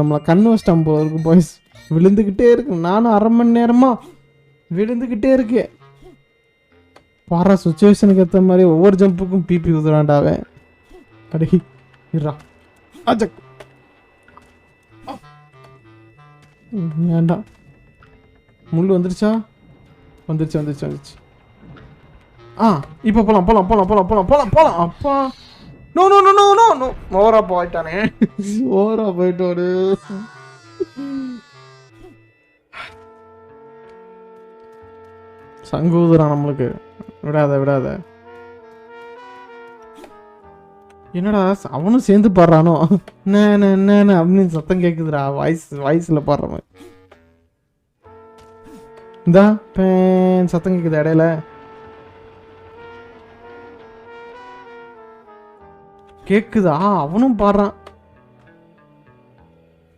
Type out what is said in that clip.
நம்மளை கண் வச்சிட்டான் போல இருக்கு பாய்ஸ் விழுந்துக்கிட்டே இருக்கு. நானும் அரை மணி நேரமா விழுந்துக்கிட்டே இருக்கேன். பாரு சுச்சுவேஷனுக்கு ஏற்ற மாதிரி ஒவ்வொரு ஜம்புக்கும் பிபி ஊதுறான்டாவே அடி இருடா அஜக். வேண்டாம் முள் வந்துருச்சா? வந்துருச்சு வந்துருச்சு வந்துருச்சு. ஆ இப்போ போகலாம் போகலாம் போகலாம் போகலாம் போகலாம் போகலாம் போகலாம் அப்பா. நோ நோ நோ நோ நானும் ஓவரா போயிட்டானே. ஓவரா போயிட்டோடு சங்கூதுரா நம்மளுக்கு. விடாத விடாத. என்னடா அவனும் சேர்ந்து பாடுறானோ? என்ன என்ன அப்படின்னு சத்தம் கேட்குதுடா வாய்ஸ் வாய்ஸ்ல பாடுற மாதிரி இந்தா பேன் சத்தம் கேக்குது இடையில. கேட்குதா அவனும் பாடுறான்.